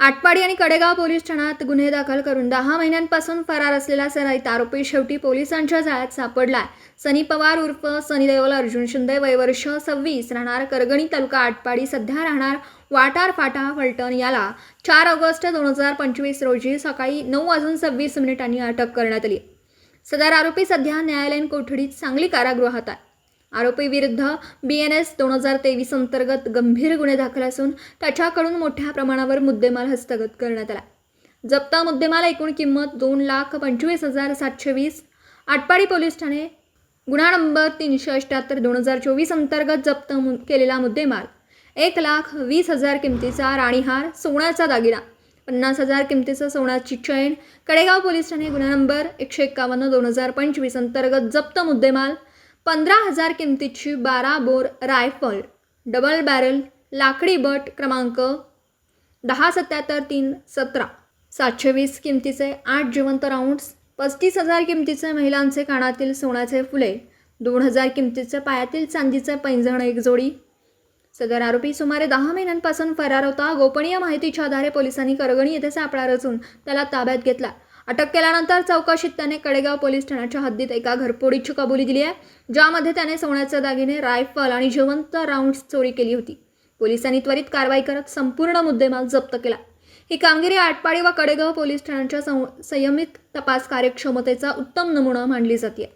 आटपाडी आणि कडेगाव पोलीस ठाण्यात गुन्हे दाखल करून दहा महिन्यांपासून फरार असलेला सराईत आरोपी शेवटी पोलिसांच्या जाळ्यात सापडला सनी पवार उर्फ सनी देवल अर्जुन शिंदे वयवर्ष सव्वीस राहणार करगणी तालुका आटपाडी सध्या राहणार वाटार फाटा फलटण याला चार ऑगस्ट दोन हजार पंचवीस रोजी सकाळी नऊ वाजून सव्वीस मिनिटांनी अटक करण्यात आली. सदर आरोपी सध्या न्यायालयीन कोठडीत सांगली कारागृहात आहे. आरोपीविरुद्ध बी एन एस दोन हजार तेवीस अंतर्गत गंभीर गुन्हे दाखल असून त्याच्याकडून मोठ्या प्रमाणावर मुद्देमाल हस्तगत करण्यात आला. जप्ता मुद्देमाल एकूण किंमत दोन लाख पंचवीस हजार सातशे वीस. आटपाडी पोलीस ठाणे गुन्हा नंबर तीनशे अठ्ठ्याहत्तर दोन हजार चोवीस अंतर्गत जप्त मु केलेला मुद्देमाल. एक लाख वीस हजार किमतीचा राणीहार सोन्याचा दागिना. पन्नास हजार किमतीचं सोन्याची चैन. कडेगाव पोलीस ठाणे गुन्हा नंबर एकशे एक्कावन्न दोन हजार पंचवीस अंतर्गत जप्त मुद्देमाल. पंधरा हजार किमतीची बारा बोर रायफल डबल बॅरल लाकडी बट क्रमांक दहा सत्याहत्तर तीन सतरा. सातशे वीस किमतीचे आठ जिवंत राऊंड्स पस्तीस हजार किमतीचे महिलांचे कानातील सोन्याचे फुले दोन हजार किमतीचे पायातील चांदीचे पैंजण एक जोडी. सदर आरोपी सुमारे दहा महिन्यांपासून फरार होता. गोपनीय माहितीच्या आधारे पोलिसांनी करगणी येथे सापळा रचून त्याला ताब्यात घेतला. अटक केल्यानंतर चौकशीत त्याने कडेगाव पोलीस ठाण्याच्या हद्दीत एका घरपोडीची कबुली दिली आहे ज्यामध्ये त्याने सोन्याचे दागिने रायफल आणि जिवंत राऊंड्स चोरी केली होती. पोलिसांनी त्वरित कारवाई करत संपूर्ण मुद्देमाल जप्त केला. ही कामगिरी आटपाडी व कडेगाव पोलीस ठाण्याच्या सं संयमित तपास कार्यक्षमतेचा उत्तम नमुना मानली जाते